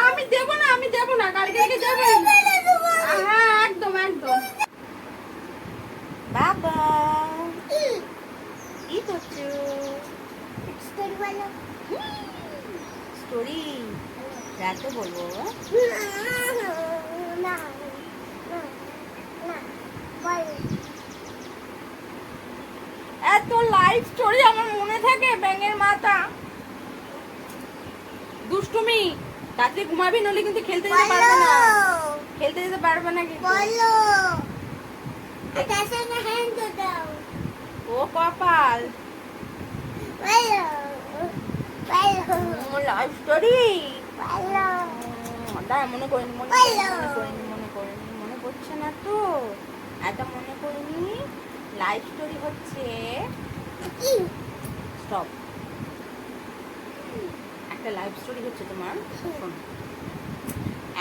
আমি দেবো না আমি দেবো না কালকে যাবে হ্যাঁ একদম একদম বাবা কি করছ স্টোরি রাতে বলব এত লাইফ স্টোরি আমার মনে থাকে ব্যাঙের মাথা। দুষ্টুমি রাত্রে ঘুমাবি নলে কিন্তু খেলতে যেতে পারবে না। খেলতে যেতে পারবে না কিন্তু। ও কপাল। লাইফ স্টোরি দাঁড়া মনে করিনি মনে করিনি মনে করিনি মনে মনে পড়ছে না তো? এত মনে করিনি। লাইফ স্টোরি হচ্ছে স্টপ একটা লাইফ স্টোরি হচ্ছে তোমার। শোনো।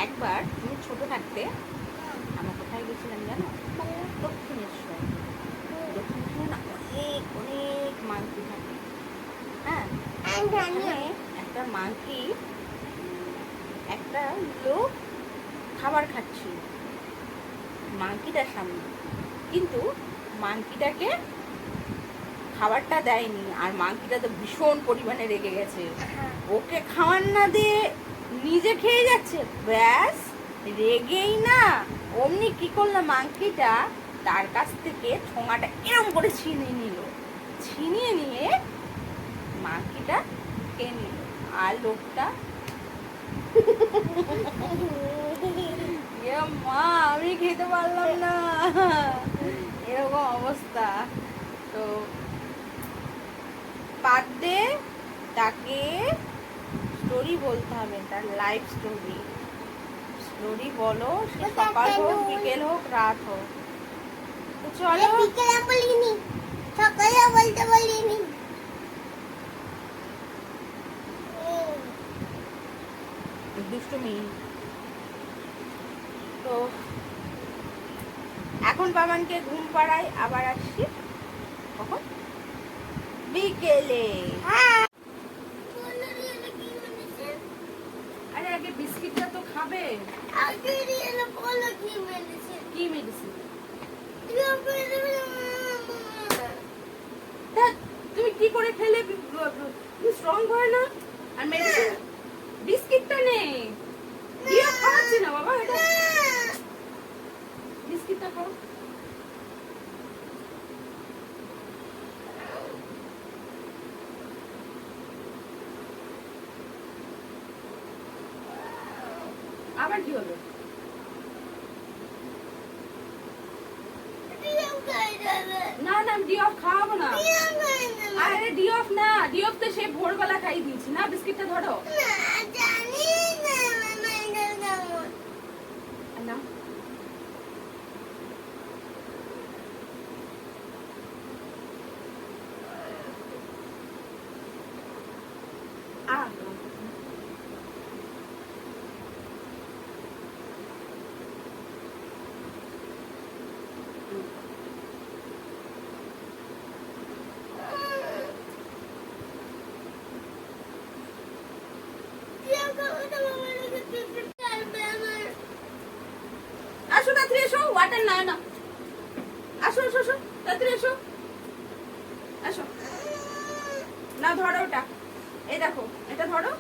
একবার তুমি ছোট থাকতে আমরা কোথায় গেছিলাম জানো? দক্ষিণেশ্বর। দক্ষিণেশ্বরে না অনেক অনেক মাংকি থাকে। হ্যাঁ? একটা মাংকি একটা লোক খাবার খাচ্ছিল মাংকিটার সামনে। কিন্তু মাংকিটাকে খাবারটা দেয়নি আর মাংকিটা তো ভীষণ পরিমাণে রেগে গেছে। ওকে খাওয়ার না দিয়ে নিজে খেয়ে যাচ্ছে? ব্যাস রেগেই না। অমনি কি করল মাংকিটা তার কাছ থেকে ঠোঙাটা এরম করে ছিনিয়ে নিল। ছিনিয়ে নিয়ে মাংকিটা খেয়ে নিল। আর লোকটা মা আমি খেতে পারলাম না। এরকম অবস্থা। তো দে তাকে স্টোরি বলতে হবে তার লাইফ স্টোরি স্টোরি বলো সে সকাল হোক বিকেল হোক রাত হোক। তো চলো। সকালে বলতে বলিনি। দুষ্টুমি তো এখন বাবানকে ঘুম পাড়াই আবার আসছি। কখন? বিকেলে। আরে আগে বিস্কিটটা তো খাবে। কি মেডিসিন? তুমি কি করে খেলে? স্ট্রং হয় না? আর মেডিসিন বিস্কিটটা নেই দিয়ে খাওয়াচ্ছি না বাবা এটা বিস্কিটটা খাও আবার কি হলো? না না ডি অফ খাওয়াবো না। আরে ডি অফ না ডি অফ তো সে ভোরবেলা খাই দিয়েছি। না বিস্কিটটা ধরো। না আ আসো তাড়াতাড়ি এসো ওয়াটার না না। আসো আসো আসো, তাড়াতাড়ি এসো আসো। না, ধরো ওটা। এই দেখো, এটা ধরো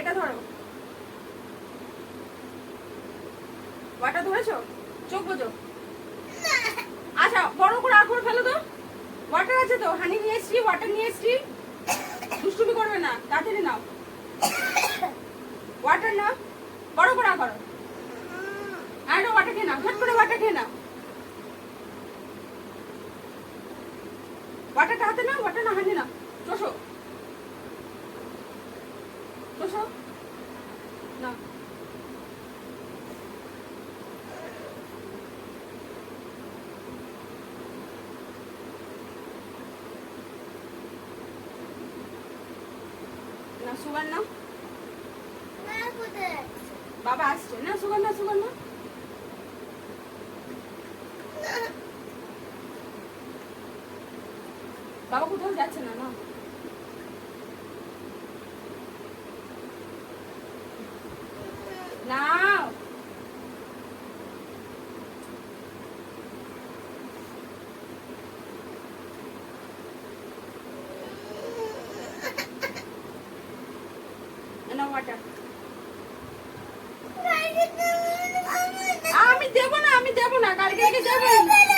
এটা ধরো। ওয়াটার ধরেছো? চোখ বোঝো। আচ্ছা বড় করে আখর ফেলো তো। ওয়াটার আছে তো, হানি নিয়ে এসছি ওয়াটার নিয়ে এসছি। দুষ্টুমি করবে না, তাড়াতাড়ি নাও। ওয়াটার নাও, বড় করে আখর। আরে ওয়াটার খেয়ে নাও ঝট করে ওয়াটার খেয়ে নাও। ওয়াটারটা হাতে নাও ওয়াটার না হাতে নাও। চোষো। চোষো। না না বাবা আসছে। না সুগার না বাবা কোথাও যাচ্ছে না না? আমি দেবো না আমি দেবো না কালকে দেবো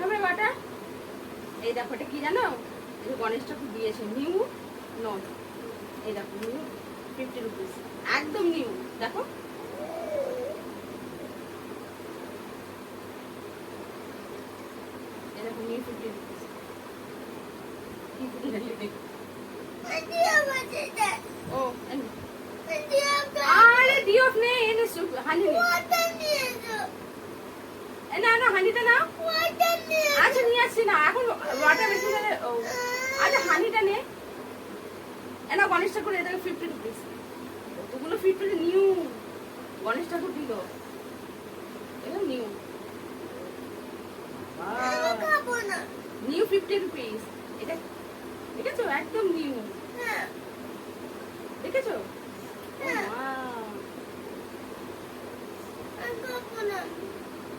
খাবে ওয়াটার এই দেখো, এটা কি জানো? এই গণেশ ঠাকুর দিয়েছে। নিউ নন। এই দেখো, নিউ ফিফটি রুপিস একদম নিউ। দেখো। ও। আরে দিওফ নেই এনে হানি। না না হানিটা নাও আচ্ছা নিয়ে আসছি না। এখন ওয়াটার আচ্ছা হানিটা নে। না, গণেশ ঠাকুর এটাকে ফিফটি রুপিস কতগুলো ফিফটি নিউ। গণেশ ঠাকুর দিল। এটা নিউ। নিউ ফিফটি রুপিস এটা, দেখেছ? একদম নিউ। দেখেছ? wow!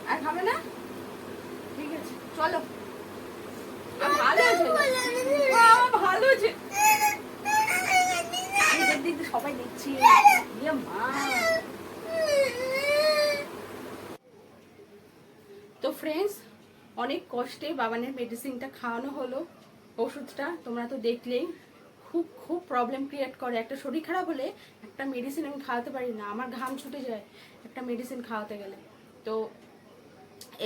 আর খাবে না? ঠিক আছে চলো। ভালো আছে? ভালো আছে। সবাই দেখছি ইয়ে মা। তো ফ্রেন্ডস অনেক কষ্টে বাবানের মেডিসিনটা খাওয়ানো হলো। ওষুধটা তোমরা তো দেখলেই খুব খুব প্রবলেম ক্রিয়েট করে। একটা শরীর খারাপ হলে একটা মেডিসিন আমি খাওয়াতে পারি না আমার ঘাম ছুটে যায় একটা মেডিসিন খাওয়াতে গেলে। তো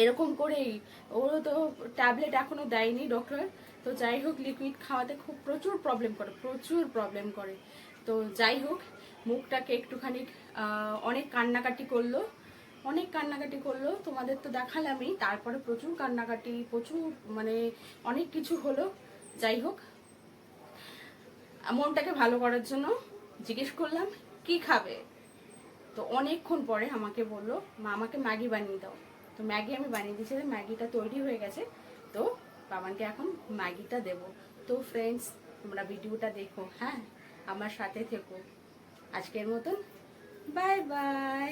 এরকম করেই। ওরও তো ট্যাবলেট এখনও দেয়নি ডক্টর তো যাই হোক লিকুইড খাওয়াতে খুব প্রচুর প্রবলেম করে, প্রচুর প্রবলেম করে। তো যাই হোক, মুখটাকে একটুখানি অনেক কান্নাকাটি করল। অনেক কান্নাকাটি করল। তোমাদের তো দেখালামই, তারপরে প্রচুর কান্নাকাটি, প্রচুর মানে অনেক কিছু হলো। যাই হোক, মনটাকে ভালো করার জন্য জিজ্ঞেস করলাম, কি খাবে? তো অনেকক্ষণ পরে আমাকে বলল, মা, আমাকে ম্যাগি বানিয়ে দাও। তো ম্যাগি আমি বানিয়ে দিয়েছিলাম, ম্যাগিটা তৈরি হয়ে গেছে। তো বাবানকে এখন ম্যাগিটা দেব। তো ফ্রেন্ডস তোমরা ভিডিওটা দেখো হ্যাঁ? আমার সাথে থেকো। আজকের মতন বাই বাই